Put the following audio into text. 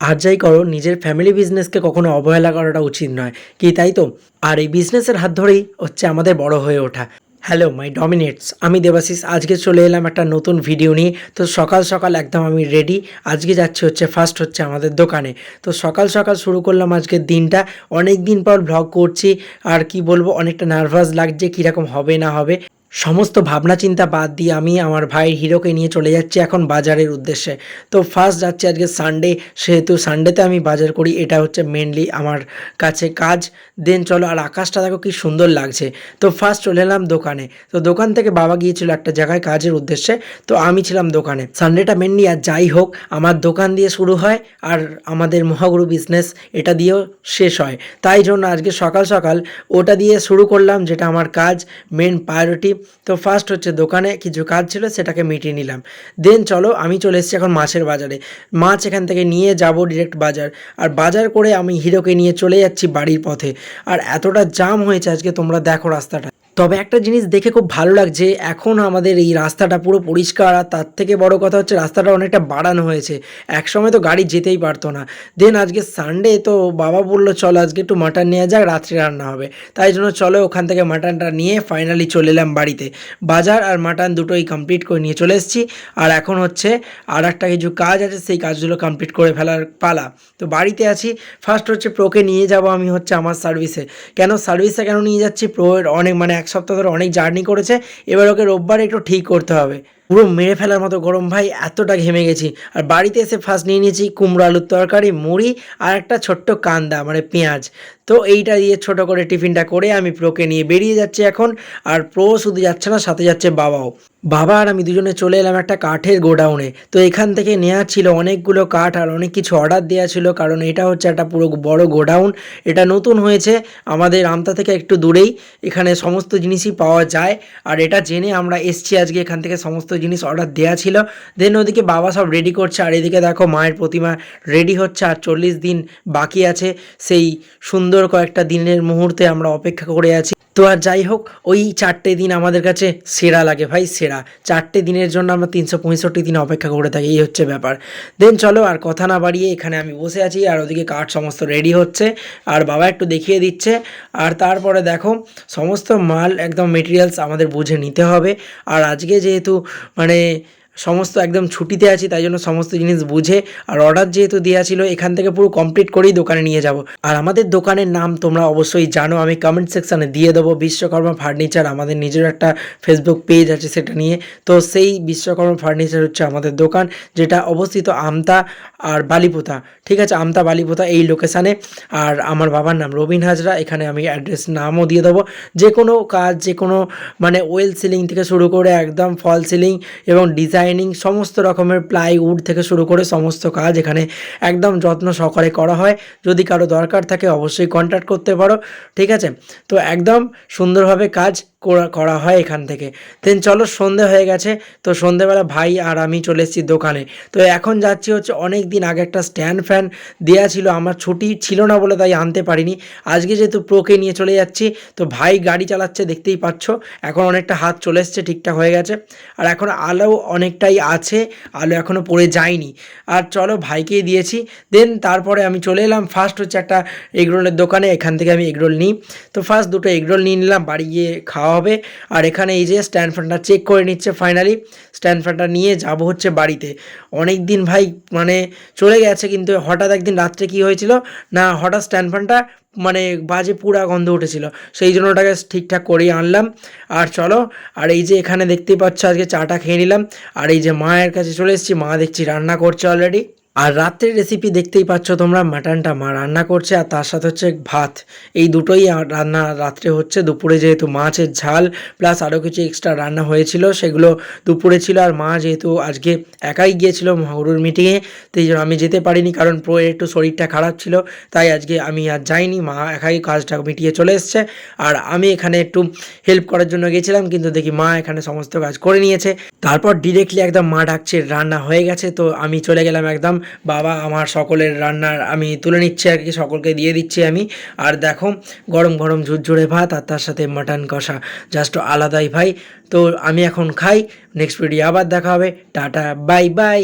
আর যাই করো, নিজের ফ্যামিলি বিজনেসকে কখনো অবহেলা করাটা উচিত নয়। কি তাই তো? আর এই বিজনেসের হাত ধরেই হচ্ছে আমাদের বড় হয়ে ওঠা। হ্যালো মাই ডমিনেটস আমি দেবাশিস, আজকে চলে এলাম একটা নতুন ভিডিও নিয়ে। তো সকাল সকাল একদম আমি রেডি আজকে যাচ্ছি হচ্ছে ফার্স্ট হচ্ছে আমাদের দোকানে। তো সকাল সকাল শুরু করলাম আজকের দিনটা। অনেক দিন পর ভ্লগ করছি। আর কি বলব, অনেকটা নার্ভাস লাগছে কীরকম হবে না হবে। সমস্ত ভাবনা চিন্তা বাদ দিয়ে আমি আমার ভাই হিরোকে নিয়ে চলে যাচ্ছি এখন বাজারের উদ্দেশ্যে। তো ফার্স্ট যাচ্ছি আজকে সানডে সেহেতু সানডেতে আমি বাজার করি, এটা হচ্ছে মেনলি আমার কাছে কাজ। দেন চলো, আর আকাশটা দেখো কি সুন্দর লাগছে। তো ফার্স্ট চলে এলাম দোকানে। তো দোকান থেকে বাবা গিয়েছিল একটা জায়গায় কাজের উদ্দেশ্যে। তো আমি ছিলাম দোকানে। সানডেটা মেনলি আর যাই হোক, আমার দোকান দিয়ে শুরু হয়, আর আমাদের মহাগুরু বিজনেস এটা দিয়েও শেষ হয়। তাই জন্য আজকে সকাল সকাল ওটা দিয়ে শুরু করলাম, যেটা আমার কাজ মেন প্রায়োরিটি তো ফার্স্ট হচ্ছে দোকানে কিছু কাজ ছিল, সেটাকে মিটিয়ে নিলাম। দেন চলো, আমি চলে এসেছি এখন মাছের বাজারে। মাছ এখান থেকে নিয়ে যাব ডিরেক্ট বাজার। আর বাজার করে আমি হিরোকে নিয়ে চলে যাচ্ছি বাড়ির পথে। আর এতটা জাম হয়েছে আজকে, তোমরা দেখো রাস্তাটা। তবে একটা জিনিস দেখে খুব ভালো লাগছে, এখন আমাদের এই রাস্তাটা পুরো পরিষ্কার আর তার থেকে বড় কথা হচ্ছে রাস্তাটা অনেকটা বাড়ানো হয়েছে। একসময় তো গাড়ি যেতেই পারতো না। দেন আজকে সানডে তো বাবা বলল, চলো আজকে একটু মাটন নিয়ে যাক রাত্রে রান্না হবে। তাই জন্য চলো ওখান থেকে মাটনটা নিয়ে ফাইনালি চলে এলাম বাড়িতে। বাজার আর মাটন দুটোই কমপ্লিট করে নিয়ে চলে এসেছি। আর এখন হচ্ছে আর একটা কিছু কাজ আছে, সেই কাজগুলো কমপ্লিট করে ফেলার পালা। তো বাড়িতে আছি। ফার্স্ট হচ্ছে প্রোকে নিয়ে যাব আমি হচ্ছে আমার সার্ভিসে কেন? সার্ভিসে কেন নিয়ে যাচ্ছি? প্রোয়ের অনেক মানে এক সপ্তাহ ধরে অনেক জার্নি করেছে, এবার ওকে রোববার একটু ঠিক করতে হবে। পুরো মেরে ফেলার মতো গরম ভাই, এতটা ঘেমে গেছি। আর বাড়িতে এসে ফার্স্ট নিয়ে নিয়েছি কুমড়ো আলুর তরকারি, মুড়ি আর একটা ছোট্ট কান্দা মানে পেঁয়াজ। তো এইটা দিয়ে ছোট করে টিফিনটা করে আমি প্রোকে নিয়ে বেরিয়ে যাচ্ছি এখন। আর প্রো শুধু যাচ্ছে না, সাথে যাচ্ছে বাবাও। বাবা আর আমি দুজনে চলে এলাম একটা কাঠের গোডাউনে। তো এখান থেকে নেওয়া ছিল অনেকগুলো কাঠ আর অনেক কিছু অর্ডার দেওয়া ছিল, কারণ এটা হচ্ছে একটা পুরো বড় গোডাউন। এটা নতুন হয়েছে, আমাদের আমতা থেকে একটু দূরেই। এখানে সমস্ত জিনিসই পাওয়া যায়। আর এটা জেনে আমরা এসছি আজকে এখান থেকে সমস্ত জিনিস অর্ডার দেওয়া ছিল। দেন ওদিকে বাবা সব রেডি করছে, আর এদিকে দেখো মায়ের প্রতিমা রেডি হচ্ছে, আর চল্লিশ দিন বাকি আছে। সেই সুন্দর কয়েকটা দিনের মুহূর্তে আমরা অপেক্ষা করে আছি। তো আর যাই হোক, ওই চারটে দিন আমাদের কাছে সেরা লাগে ভাই, সেরা। চারটে দিনের জন্য আমরা তিনশো পঁয়ষট্টি দিন অপেক্ষা করে থাকি, এই হচ্ছে ব্যাপার। দেন চলো আর কথা না বাড়িয়ে এখানে আমি বসে আছি আর ওদিকে কাঠ সমস্ত রেডি হচ্ছে। আর বাবা একটু দেখিয়ে দিচ্ছে। আর তারপরে দেখো, সমস্ত মাল, একদম মেটেরিয়ালস আমাদের বুঝে নিতে হবে। আর আজকে যেহেতু মানে সমস্ত একদম ছুটিতে আছি, তাই জন্য সমস্ত জিনিস বুঝে আর অর্ডার যেহেতু দেওয়া ছিল, এখান থেকে পুরো কমপ্লিট করেই দোকানে নিয়ে যাব। আর আমাদের দোকানের নাম তোমরা অবশ্যই জানো, আমি কমেন্ট সেকশানে দিয়ে দেবো। বিশ্বকর্মা ফার্নিচার আমাদের নিজের একটা ফেসবুক পেজ আছে সেটা নিয়ে। তো সেই বিশ্বকর্মা ফার্নিচার হচ্ছে আমাদের দোকান, যেটা অবস্থিত আমতা আর বালিপোতা। ঠিক আছে, আমতা, বালিপোতা এই লোকেশানে আর আমার বাবার নাম রবিন হাজরা, এখানে আমি অ্যাড্রেস নামও দিয়ে দেবো। যে কোনো কাজ যে কোনো মানে ওয়েল সিলিং থেকে শুরু করে একদম ফল সিলিং এবং ডিজাইনিং সমস্ত রকমের প্লাইউড থেকে শুরু করে সমস্ত কাজ এখানে একদম যত্ন সহকারে করা হয়। যদি কারও দরকার থাকে, অবশ্যই কন্ট্যাক্ট করতে পারো। ঠিক আছে? তো একদম সুন্দরভাবে কাজ করা হয় এখান থেকে। দেন চলো সন্ধে হয়ে গেছে, তো সন্ধেবেলা ভাই আর আমি চলে এসেছি দোকানে। তো এখন যাচ্ছি হচ্ছে অনেক দিন আগে একটা স্ট্যান্ড ফ্যান দেওয়া ছিল, আমার ছুটি ছিল না বলে তাই আনতে পারিনি। আজকে যেহেতু প্রোকে নিয়ে চলে যাচ্ছি, তো ভাই গাড়ি চালাচ্ছে, দেখতেই পাচ্ছ, এখন অনেকটা হাত চলে এসছে, ঠিকঠাক হয়ে গেছে। আর এখন আলো অনেকটাই আছে, আলো এখনও পড়ে যায়নি। আর চলো ভাইকেই দিয়েছি দেন তারপরে আমি চলে এলাম ফার্স্ট হচ্ছে একটা এগরোলের দোকানে, এখান থেকে আমি এগরোল নিই। তো ফার্স্ট দুটো এগরোল নিয়ে নিলাম, বাড়ি গিয়ে খাওয়া হবে। আর এখানে এই যে স্ট্যান্ড ফ্যানটা চেক করে নিচ্ছে ফাইনালি স্ট্যান্ড ফ্যানটা নিয়ে যাব হচ্ছে বাড়িতে। অনেক দিন ভাই মানে চলে গেছে কিন্তু হঠাৎ একদিন রাত্রে কি হয়েছিল? না, হঠাৎ স্ট্যান্ড ফ্যানটা মানে বাজে পুরা গন্ধ উঠেছিল। সেই জন্য ওটাকে ঠিকঠাক করেই আনলাম। আর চলো, আর এই যে এখানে দেখতেই পাচ্ছ আজকে চাটা খেয়ে নিলাম। আর এই যে মায়ের কাছে চলে এসেছি। মা দেখছি রান্না করছে অলরেডি আর রাত্রের রেসিপি দেখতেই পাচ্ছ তোমরা মাটনটা মা রান্না করছে আর তার সাথে হচ্ছে ভাত। এই দুটোই রান্না রাত্রে হচ্ছে, দুপুরে যেহেতু মাছের ঝাল প্লাস আরও কিছু এক্সট্রা রান্না হয়েছিল, সেগুলো দুপুরে ছিল আর মা যেহেতু আজকে একাই গিয়েছিল মহাগুরুর মিটিংয়ে তাই জন্য আমি যেতে পারিনি কারণ প্রোয়ের একটু শরীরটা খারাপ ছিল, তাই আজকে আমি আর যাইনি, মা একাই কাজটা মিটিয়ে চলে এসছে। আর আমি এখানে একটু হেল্প করার জন্য গেছিলাম কিন্তু দেখি মা এখানে সমস্ত কাজ করে নিয়েছে। তারপর ডিরেক্টলি একদম মা ডাকছে, রান্না হয়ে গেছে। তো আমি চলে গেলাম একদম বাবা, আমার সকলের রান্নার আমি তুলে নিচ্ছি আর কি, সকলকে দিয়ে দিচ্ছি আমি। আর দেখো, গরম গরম ঝুরঝুরে ভাত আর তার সাথে মাটন কষা। জাস্ট আলাদাই ভাই। তো আমি এখন খাই নেক্সট ভিডিও আবার দেখা হবে। Tata bye bye